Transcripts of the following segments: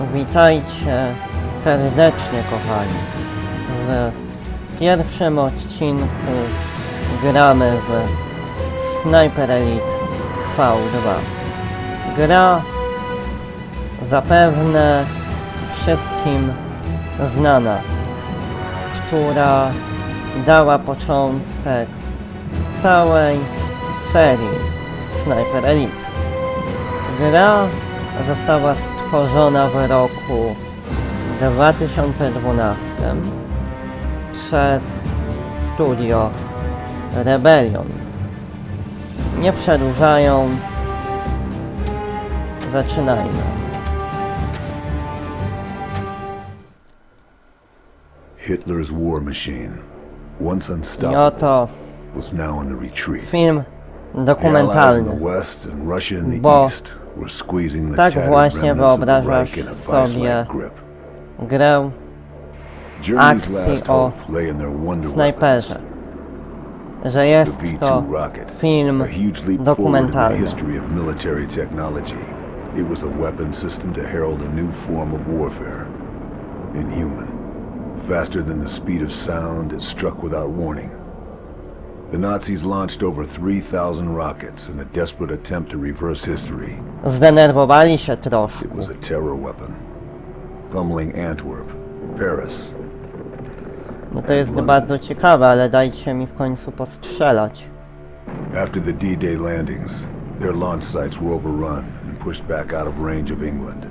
Witajcie serdecznie, kochani. W pierwszym odcinku gramy w Sniper Elite V2. Gra zapewne wszystkim znana, która dała początek całej serii Sniper Elite. Gra została stworzona w roku 2012 przez studio Rebellion. Nie przedłużając, zaczynajmy. Hitler's war machine, once unstoppable, oto was now in the retreat. film dokumentalny. Bo Tak właśnie wyobrażasz sobie grę akcji o snajperze, że jest to film dokumentalny. It was a weapon system to herald a new form of warfare. Inhuman. Faster than the speed of sound, it struck without warning, the Nazis launched over 3,000 rockets in a desperate attempt to reverse history. Zdenerwowali się troszkę. It was a terror weapon. Pummeling Antwerp, Paris, No to jest London. bardzo ciekawe, ale dajcie mi w końcu postrzelać. After the D-Day landings, their launch sites were overrun and pushed back out of range of England.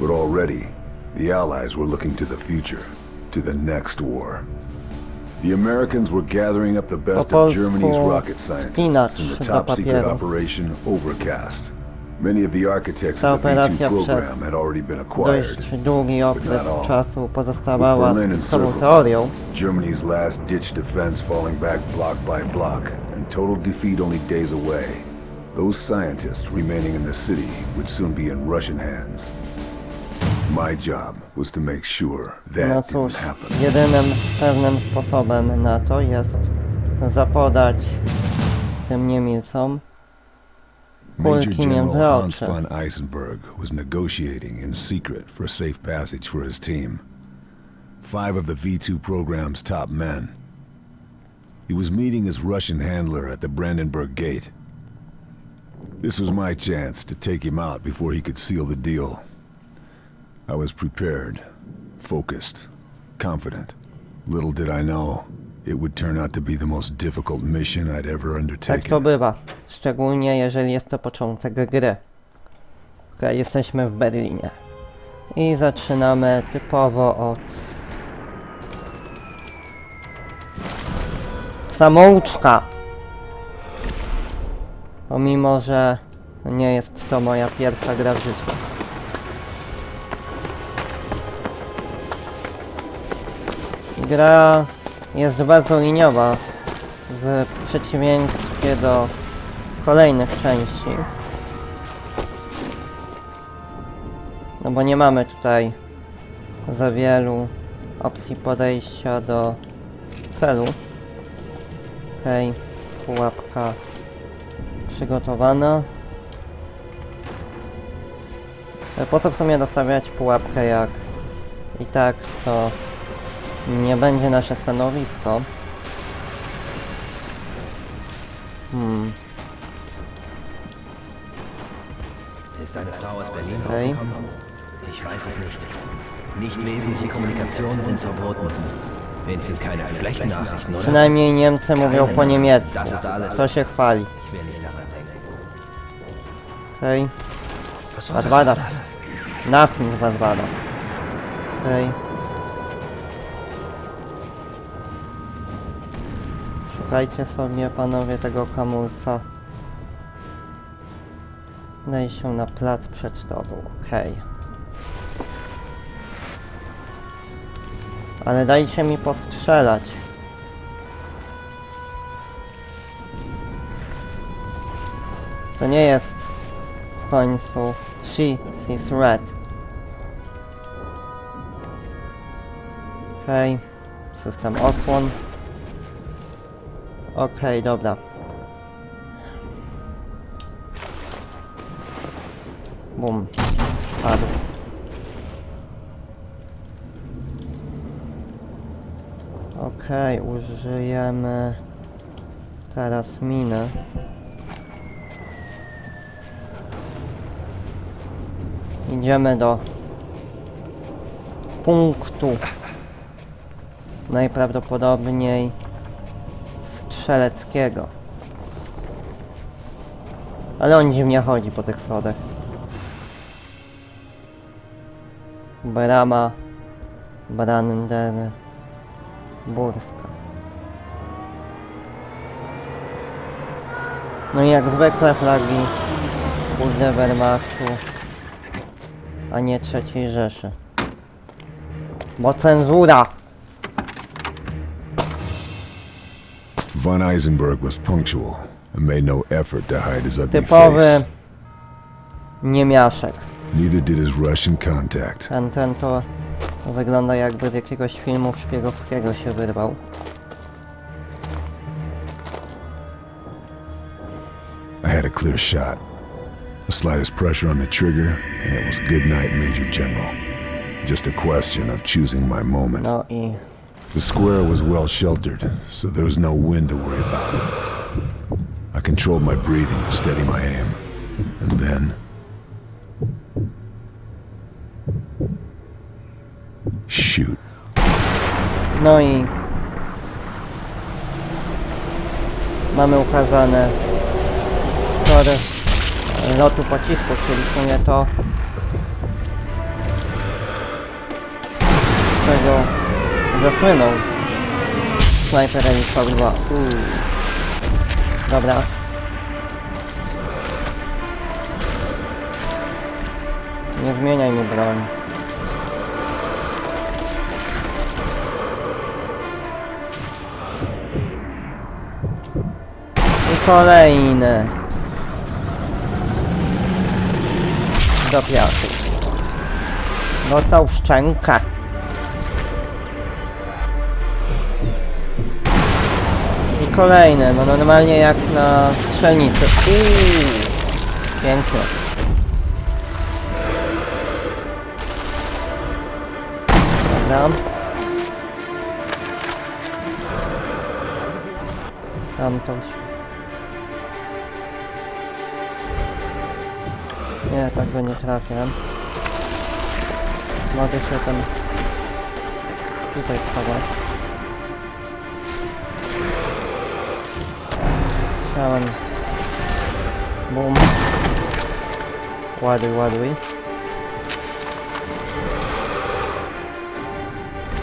But already, the Allies were looking to the future, to the next war. The Americans were gathering up the best Po of Germany's rocket scientists in the top secret operation Overcast. Many of the architects Ta of the V-2 program had already been acquired. Dość długi okres czasu pozostawała With Berlin encircled, teorią. Germany's last ditch defense falling back block by block, and total defeat only days away. Those scientists remaining in the city would soon be in Russian hands. My job was to make sure that No didn't cóż, happen. jedynym pewnym sposobem na to jest zapodać tym Niemcom Major General Hans von Eisenberg was negotiating in secret for safe passage for his team. Five of the V2 program's top men. He was meeting his Russian handler at the Brandenburg Gate. This was my chance to take him out before he could seal the deal. I was prepared, focused, confident. Little did I know, it would turn out to be the most difficult mission I'd ever Tak to undertaken. bywa, szczególnie jeżeli jest to początek gry. Okej, jesteśmy w Berlinie. I zaczynamy typowo od... Samouczka! Pomimo, że nie jest to moja pierwsza gra w życiu. Gra jest bezoliniowa w przeciwieństwie do kolejnych części. No bo nie mamy tutaj za wielu opcji podejścia do celu. Okej, pułapka przygotowana. E, Po co w sumie dostawiać pułapkę jak i tak to nie będzie nasze stanowisko. Hmm, Ist eine Frau aus Berlin Okay. rausgekommen? Ich weiß es nicht. Nicht wesentliche Kommunikationen sind verboten. Wenigstens keine Flächennachrichten, oder? przynajmniej Niemcy mówią po niemiecku. Das ist alles. Co się chwali. Ich will nicht daran denken. Okej, Was was war das? Nothing, was war das? Okej. Szukajcie sobie panowie tego kamulca. Daj się na plac przed tobą, okej. Ale dajcie mi postrzelać. To nie jest w końcu She sees red. Okej, system osłon. Okej, dobra. Bum. padł. Okej, użyjemy teraz miny. Idziemy do punktu najprawdopodobniej strzeleckiego. Ale on dziwnie chodzi po tych schodach. Brama Brandenburska. No i jak zwykle flagi kurde Wehrmachtu, a nie trzeciej Rzeszy. Bo cenzura! Von Eisenberg was punctual and made no effort to hide his ugly Typowy face. niemiaszek. Neither did his Russian contact. Ten, ten to wygląda jakby z jakiegoś filmu szpiegowskiego się wyrwał. I had a clear shot. The slightest pressure on the trigger, and it was good night, Major General. Just a question of choosing my moment. No i The square was well sheltered, so there was no wind to worry about. I controlled my breathing to steady my aim. And then. Shoot. No i mamy ukazane tory lotu pocisku, czyli w sumie to z czego zasłynął snajper Elite V2. Uuu. Dobra. Nie zmieniaj mi broń. I kolejny. Do piasku. Dostał w szczękę. I kolejny, no normalnie jak na strzelnicy. Uuu, pięknie. Dobra. Stamtąd. Nie, tak go nie trafię. Mogę się tam tutaj schować. Chciałem. Bum. Ładuj, ładuj.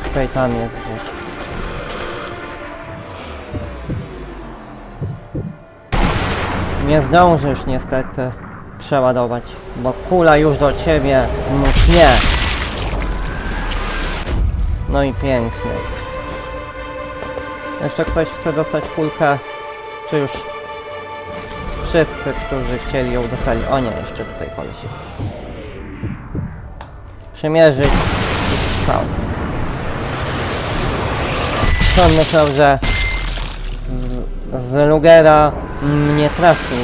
Tutaj tam jest gdzieś. Nie zdążysz niestety przeładować, bo kula już do ciebie mknie. No i pięknie. Jeszcze ktoś chce dostać kulkę, czy już wszyscy, którzy chcieli ją dostali? O nie, jeszcze tutaj koleś jest. Przymierzyć i strzał. On myślał, że z, z Lugera mnie trafił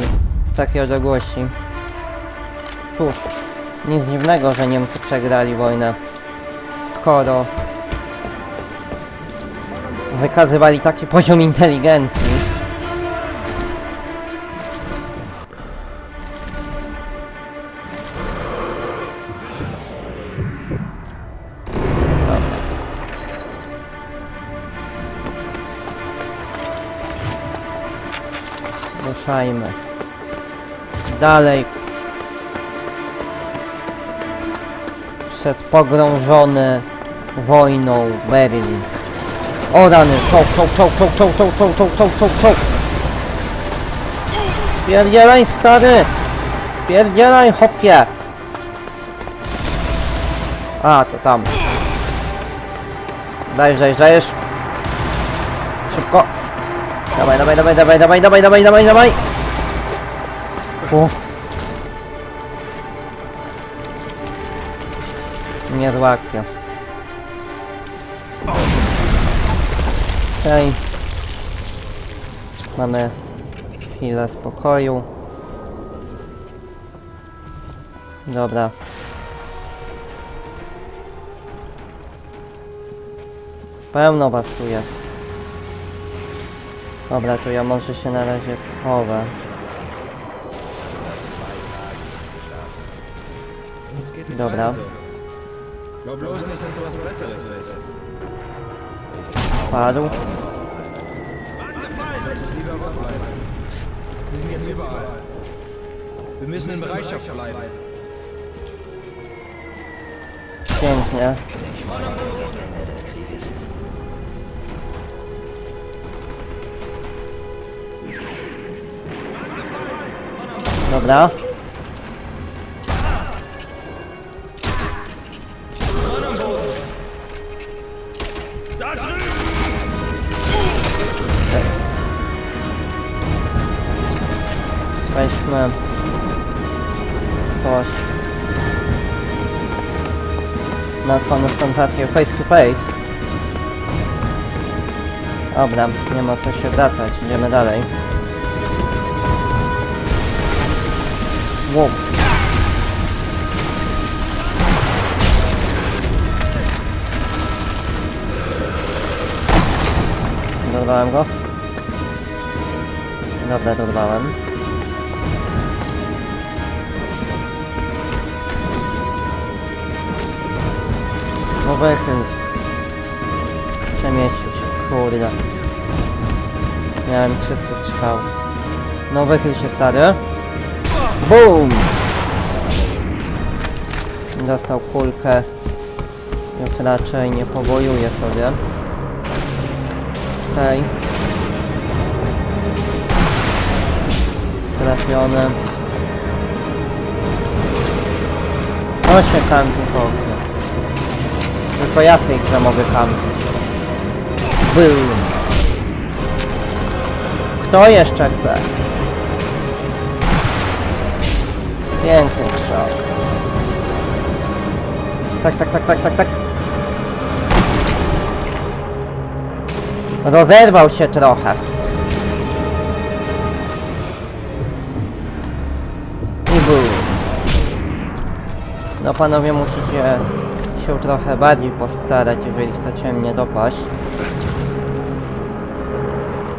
z takiej odległości. Cóż, nic dziwnego, że Niemcy przegrali wojnę, skoro wykazywali taki poziom inteligencji. Ruszajmy. Dalej. Przez pogrążony wojną Berlin. O rany, czołg, czołg, czołg, czołg, czołg, czołg, czołg, czołg, czołg, czołg, czołg. Spierdzielaj stary! Spierdzielaj hopie! A, to tam. Dajesz, dajesz, dajesz. Szybko. Dawaj, dawaj, dawaj, dawaj, dawaj, dawaj, dawaj, dawaj, dawaj. O. Niezła akcja. Okej. Mamy chwilę spokoju. Dobra. Pełno was tu jest. Dobra, to ja może się na razie es Dobra. allen so. Dobra. Weźmy coś na konfrontację face to face. Dobra, nie ma co się wracać, idziemy dalej. Wow. Dorwałem go. Dobra, dorwałem. No wychyl. Przemieścił się, kurde. Miałem czysty strzał. No wychyl się stary. BOOM! Dostał kulkę. Już raczej nie powojuje sobie. Okej. Trafiony. O się kampi po oknie. Tylko ja w tej grze mogę kampić. Boom! Kto jeszcze chce? Piękny strzał. Tak, tak, tak, tak, tak, tak. Rozerwał się trochę. I był. No panowie musicie się trochę bardziej postarać, jeżeli chcecie mnie dopaść.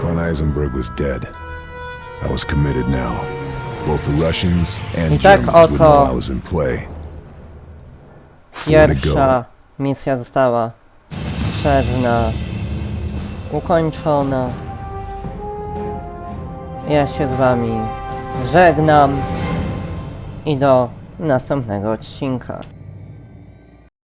Von Eisenberg was dead. I was committed now. Both the Russians and I tak Germans would oto know I was in play. Four to go. Pierwsza misja została przez nas ukończona. Ja się z wami żegnam i do następnego odcinka.